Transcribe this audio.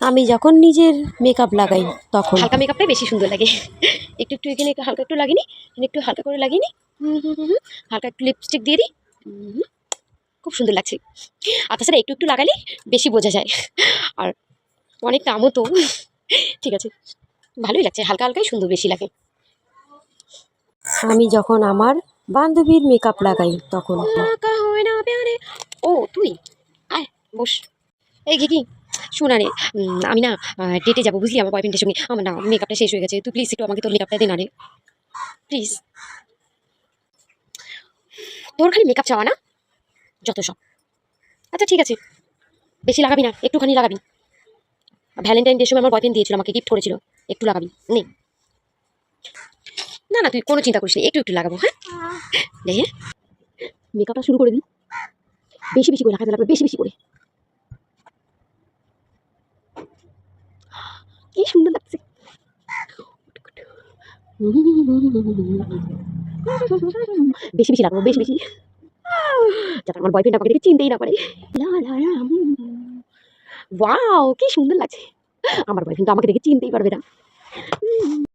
আমি যখন নিজের মেকআপ লাগাই তখন। হালকা মেকআপটাই বেশি সুন্দর লাগে। একটু একটু এখানে একটু হালকা একটু লাগিনি একটু হালকা করে হুম। হালকা একটু লিপস্টিক দিয়ে দিই। খুব সুন্দর লাগছে। আর তাছাড়া একটু একটু লাগালে বেশি বোঝা যায়। আর অনেক দামও তো। ঠিক আছে ভালোই লাগছে হালকা হালকাই সুন্দর বেশি লাগে। আমি যখন আমার বান্ধবীর মেকআপ লাগাই তখন। ও তুই? আয় বস। এই কি? শোনা রে আমি না ডেটে যাব বুঝলি আমার বয়ফ্রেন্ডের সঙ্গে। আমার না মেকআপটা শেষ হয়ে গেছে। তুই প্লিজ একটু আমাকে তোর মেকআপটা দে না রে। প্লিজ তোর খালি মেকআপ চাওয়া না? যত সব। আচ্ছা ঠিক আছে। বেশি লাগাবি না একটুখানি লাগাবি। ভ্যালেন্টাইন ডে সময় আমার বয়ফ্রেন্ড দিয়েছিল আমাকে গিফট করেছিল। একটু লাগাবি নে। না না তুই কোনো চিন্তা করিস না একটু একটু লাগাবো হ্যাঁ? নে মেকআপটা শুরু করে দিই। বেশি বেশি করে লাগাতে লাগবে বেশি বেশি করে। কি সুন্দর লাগছে। বেশি বেশি লাগাবো, বেশি বেশি। যাতে আমার বয়ফ্রেন্ড আমাকে দেখে চিনতেই না পারে। কি সুন্দর লাগছে। আমার বয়ফ্রেন্ড আমাকে দেখে চিনতেই পারবে না।